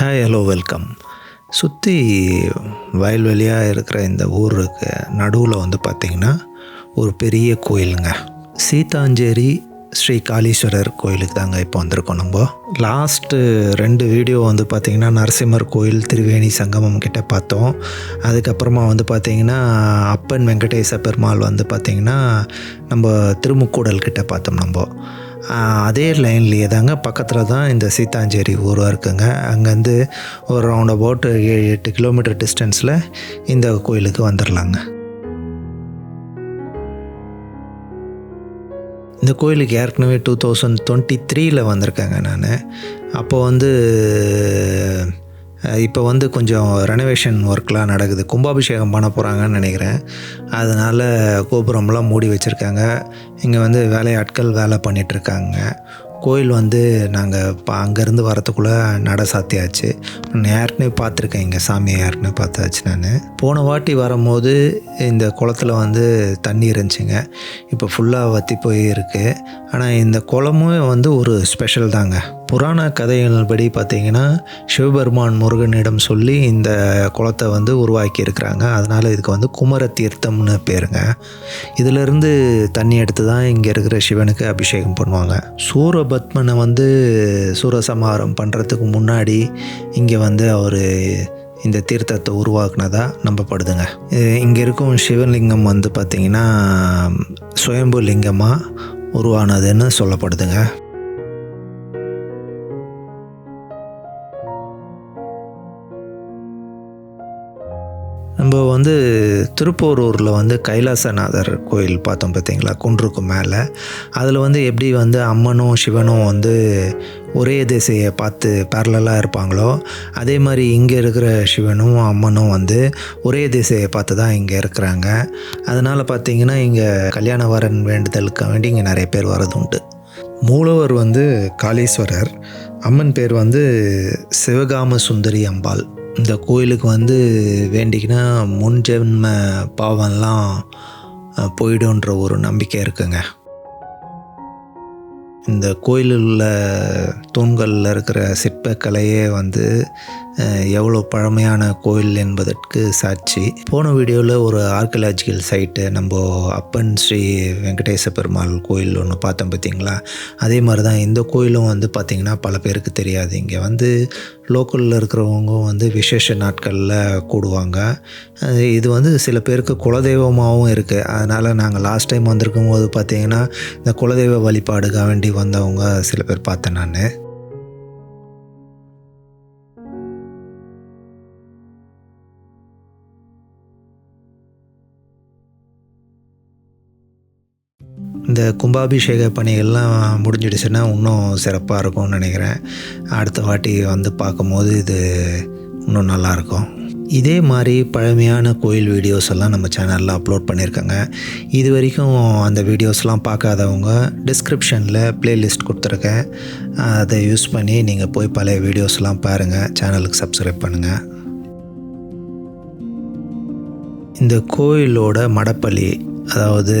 Hi hello welcome சுற்றி வயல்வெளியாக இருக்கிற இந்த ஊருக்கு நடுவில் வந்து பார்த்திங்கன்னா ஒரு பெரிய கோயிலுங்க. சீதாஞ்சேரி ஸ்ரீ காளீஸ்வரர் கோயிலுக்கு தாங்க இப்போ வந்திருக்கோம் நம்ம. லாஸ்ட்டு ரெண்டு வீடியோ வந்து பார்த்திங்கன்னா நரசிம்மர் கோயில் திருவேணி சங்கமம் கிட்டே பார்த்தோம். அதுக்கப்புறமா வந்து பார்த்திங்கன்னா அப்பன் வெங்கடேச பெருமாள் வந்து பார்த்திங்கன்னா நம்ம திருமுக்கூடல் கிட்டே பார்த்தோம் நம்ம. அதே லைன்லேயே தாங்க பக்கத்தில் தான் இந்த சீத்தாஞ்சேரி ஊராக இருக்குங்க. அங்கேருந்து ஒரு ரவுண்ட் அபவுட் ஏழு எட்டு கிலோமீட்டர் டிஸ்டன்ஸில் இந்த கோயிலுக்கு வந்துடலாங்க இந்த கோயிலுக்கு ஏற்கனவே டூ தௌசண்ட் டுவெண்ட்டி த்ரீயில் வந்திருக்கேங்க நான். அப்போ வந்து இப்போ வந்து கொஞ்சம் ரெனோவேஷன் ஒர்க்லாம் நடக்குது. கும்பாபிஷேகம் பண்ண போகிறாங்கன்னு நினைக்கிறேன். அதனால் கோபுரம்லாம் மூடி வச்சுருக்காங்க. இங்கே வந்து வேலையாட்கள் வேலை பண்ணிகிட்ருக்காங்க கோயில் வந்து நாங்கள் இப்போ அங்கேருந்து வரத்துக்குள்ளே நட சாத்தியாச்சு. நான் ஏற்கனவே பார்த்துருக்கேன் இங்கே. சாமியை ஏற்கனவே பார்த்தாச்சு நான். போன வாட்டி வரும்போது இந்த குளத்துல வந்து தண்ணி இருந்துச்சுங்க. இப்போ ஃபுல்லாக வற்றி போய் இருக்குது ஆனால் இந்த குளமும் வந்து ஒரு ஸ்பெஷல் தாங்க. புராண கதைகள்படி பார்த்தீங்கன்னா சிவபெருமான் முருகனிடம் சொல்லி இந்த குளத்தை வந்து உருவாக்கி இருக்கிறாங்க அதனால் இதுக்கு வந்து குமர தீர்த்தம்னு பேருங்க. இதிலிருந்து தண்ணி எடுத்து தான் இங்கே இருக்கிற சிவனுக்கு அபிஷேகம் பண்ணுவாங்க. சூரபத்மனை வந்து சூரசம்ஹாரம் பண்ணுறதுக்கு முன்னாடி இங்கே வந்து அவர் இந்த தீர்த்தத்தை உருவாக்குனதாக நம்பப்படுதுங்க. இங்கே இருக்கும் சிவலிங்கம் வந்து பார்த்திங்கன்னா சுயம்பு லிங்கமாக உருவானதுன்னு சொல்லப்படுதுங்க. நம்ம வந்து திருப்போரூரில் வந்து கைலாசநாதர் கோயில் பார்த்தோம் பார்த்தீங்களா? குன்றுக்கு மேலே. அதில் வந்து எப்படி வந்து அம்மனும் சிவனும் வந்து ஒரே திசையை பார்த்து பேரலாக இருப்பாங்களோ அதே மாதிரி இங்கே இருக்கிற சிவனும் அம்மனும் வந்து ஒரே திசையை பார்த்து தான் இங்கே இருக்கிறாங்க. அதனால் பார்த்தீங்கன்னா இங்கே கல்யாண வரன் வேண்டுதலுக்கு வேண்டி இங்கே நிறைய பேர் வரது உண்டு. மூலவர் வந்து காளீஸ்வரர். அம்மன் பேர் வந்து சிவகாம சுந்தரி அம்பாள். இந்த கோயிலுக்கு வந்து வேண்டிக்கினா முன் ஜென்ம பாவம்லாம் அஹ், போயிடுன்ற ஒரு நம்பிக்கை இருக்குங்க. இந்த கோயிலில் உள்ள தூண்களில் இருக்கிற சிற்பக்கலையே வந்து எவ்வளோ பழமையான கோயில் என்பதற்கு சாட்சி. போன வீடியோவில் ஒரு ஆர்கியலாஜிக்கல் சைட்டு நம்ம அப்பன் ஸ்ரீ வெங்கடேச பெருமாள் கோயில் ஒன்று பார்த்தோம் பார்த்தீங்களா? அதே மாதிரி தான் இந்த கோயிலும் வந்து பார்த்திங்கன்னா பல பேருக்கு தெரியாது. இங்கே வந்து லோக்கலில் இருக்கிறவங்க வந்து விசேஷ நாட்களில் கூடுவாங்க. இது வந்து சில பேருக்கு குலதெய்வமாகவும் இருக்குது அதனால் நாங்கள் லாஸ்ட் டைம் வந்திருக்கும் போது பார்த்திங்கன்னா இந்த குலதெய்வ வழிபாடுக்காக வேண்டி வந்தவங்க சில பேர் பார்த்தேன் நான். இந்த கும்பாபிஷேக பணிகள்லாம் முடிஞ்சிடுச்சுன்னா இன்னும் சிறப்பாக இருக்கும்னு நினைக்கிறேன். அடுத்த வாட்டி வந்து பார்க்கும்போது இது இன்னும் நல்லாயிருக்கும். இதே மாதிரி பழமையான கோயில் வீடியோஸ் எல்லாம் நம்ம சேனலில் அப்லோட் பண்ணியிருக்கேங்க. இது வரைக்கும் அந்த வீடியோஸ்லாம் பார்க்காதவங்க டிஸ்கிரிப்ஷனில் ப்ளேலிஸ்ட் கொடுத்துருக்கேன். அதை யூஸ் பண்ணி நீங்கள் போய் பழைய வீடியோஸ்லாம் பாருங்கள் சேனலுக்கு சப்ஸ்கிரைப் பண்ணுங்கள் இந்த கோயிலோட மடப்பள்ளி அதாவது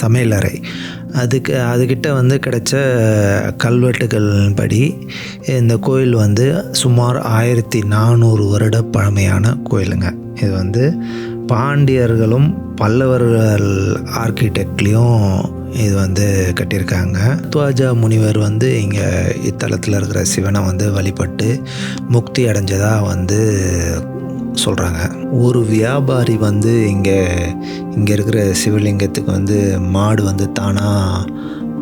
சமையலறை. அதுக்கு அதுக்கிட்ட வந்து கிடைச்ச கல்வெட்டுகள் படி இந்த கோயில் வந்து சுமார் ஆயிரத்தி நானூறு வருட பழமையான கோயிலுங்க. இது வந்து பாண்டியர்களும் பல்லவர்கள் ஆர்கிடெக்ட்லேயும் இது வந்து கட்டியிருக்காங்க. துவாஜா முனிவர் வந்து இங்கே இத்தலத்தில் இருக்கிற சிவனை வந்து வழிபட்டு முக்தி அடைஞ்சதாக வந்து சொல்கிறாங்க ஒரு வியாபாரி வந்து இங்கே இங்கே இருக்கிற சிவலிங்கத்துக்கு வந்து மாடு வந்து தானாக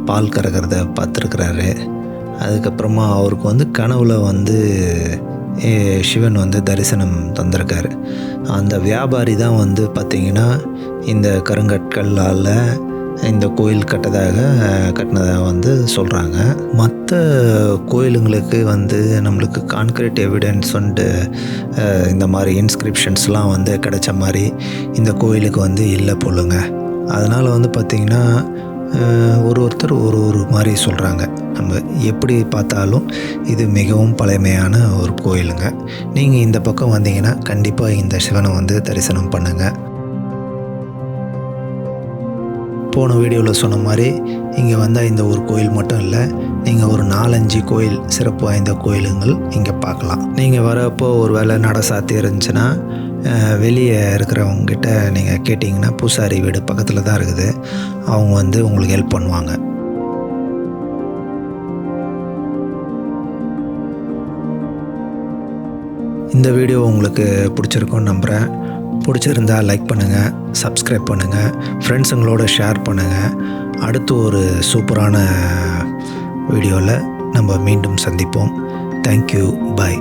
பால் கறக்கிறத பார்த்துருக்குறாரு. அதுக்கப்புறமா அவருக்கு வந்து கனவுல வந்து சிவன் வந்து தரிசனம் தந்திருக்காரு. அந்த வியாபாரி தான் வந்து பார்த்திங்கன்னா இந்த கருங்கற்களால் இந்த கோயில் கட்டதாக கட்டினதாக வந்து சொல்கிறாங்க மற்ற கோயிலுங்களுக்கு வந்து நம்மளுக்கு கான்கிரீட் எவிடன்ஸ் வந்து இந்த மாதிரி இன்ஸ்கிரிப்ஷன்ஸ்லாம் வந்து கிடைச்ச மாதிரி இந்த கோயிலுக்கு வந்து இல்லை போலுங்க. அதனால் வந்து பார்த்திங்கன்னா ஒரு ஒருத்தர் ஒரு ஒரு மாதிரி சொல்கிறாங்க நம்ம எப்படி பார்த்தாலும் இது மிகவும் பழமையான ஒரு கோயிலுங்க. நீங்கள் இந்த பக்கம் வந்தீங்கன்னா கண்டிப்பாக இந்த சிவனை வந்து தரிசனம் பண்ணுங்கள் போன வீடியோவில் சொன்ன மாதிரி இங்கே வந்தால் இந்த ஒரு கோயில் மட்டும் இல்லை நீங்கள் ஒரு நாலஞ்சு கோயில் சிறப்பு வாய்ந்த கோயிலுங்கள் இங்கே பார்க்கலாம். நீங்கள் வரப்போ ஒரு வேளை நட சாத்தி இருந்துச்சுன்னா வெளியே இருக்கிறவங்கக்கிட்ட நீங்கள் கேட்டிங்கன்னா பூசாரி வீடு பக்கத்தில் தான் இருக்குது. அவங்க வந்து உங்களுக்கு ஹெல்ப் பண்ணுவாங்க. இந்த வீடியோ உங்களுக்கு பிடிச்சிருக்கும்னு நம்புகிறேன் பிடிச்சிருந்தா லைக் பண்ணுங்கள் சப்ஸ்கிரைப் பண்ணுங்கள் ஃப்ரெண்ட்ஸுங்களோட ஷேர் பண்ணுங்கள் அடுத்து ஒரு சூப்பரான வீடியோவில் நம்ம மீண்டும் சந்திப்போம். Thank you bye